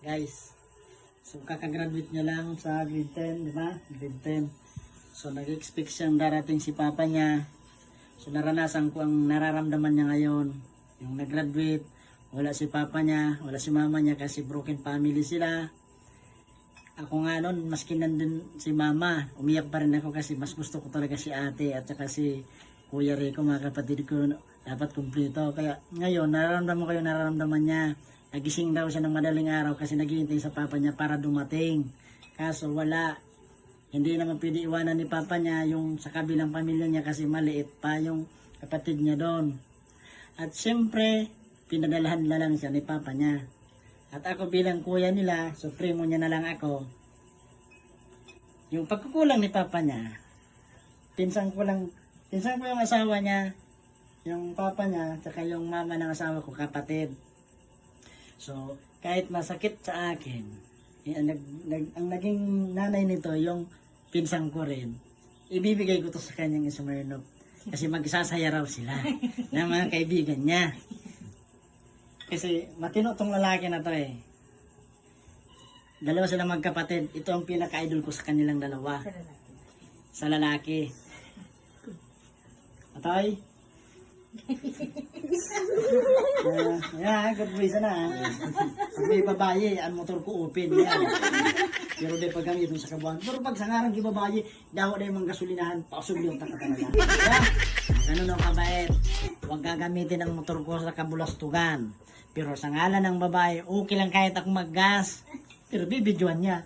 Guys, so kakagraduate niya lang sa grade 10, di ba? Grade 10. So nag-expect siyang darating si papa niya. So naranasan ko ang nararamdaman niya ngayon. Yung nag-graduate, wala si papa niya, wala si mama niya kasi broken family sila. Ako nga noon, maski nandun si mama, umiyak pa rin ako kasi mas gusto ko talaga si ate at saka si Kuya Rico, mga kapatid ko, dapat kumpleto. Kaya ngayon, nararamdaman ko yung nararamdaman niya. Nagising daw siya ng madaling araw kasi naghihintay sa papa niya para dumating. Kaso wala. Hindi naman pwede iwanan ni papa niya yung sa kabilang pamilya niya kasi maliit pa yung kapatid niya doon. At siyempre, pinadalahan na lang siya ni papa niya. At ako bilang kuya nila, supremo niya na lang ako. Yung pagkukulang ni papa niya, pinsan ko lang, pinsan ko yung asawa niya, yung papa niya, tsaka yung mama ng asawa ko, kapatid. So, kahit masakit sa akin, eh, ang, nag, nag, ang naging nanay nito, yung pinsan ko rin, ibibigay ko to sa kanyang Smirnoff. Kasi magsasaya raw sila ng mga kaibigan niya. Kasi matino tong lalaki na to eh. Dalawa sila magkapatid. Ito ang pinaka-idol ko sa kanilang dalawa. Sa lalaki. Atay? uh, yeah, good boy sana. ah. Pag may babae, ang motor ko open yan. Pero di pag gamitin sa kabuhan. Pero pag sa ngarang gibabaye, daw na yung mga gasolinahan, pausog yung taka talaga. Yeah? Ganun ang kabait. Huwag gagamitin ang motor ko sa kabulastugan. Pero sa ngalan ng babae, okay lang kahit ako maggas. Pero bibidyoan niya.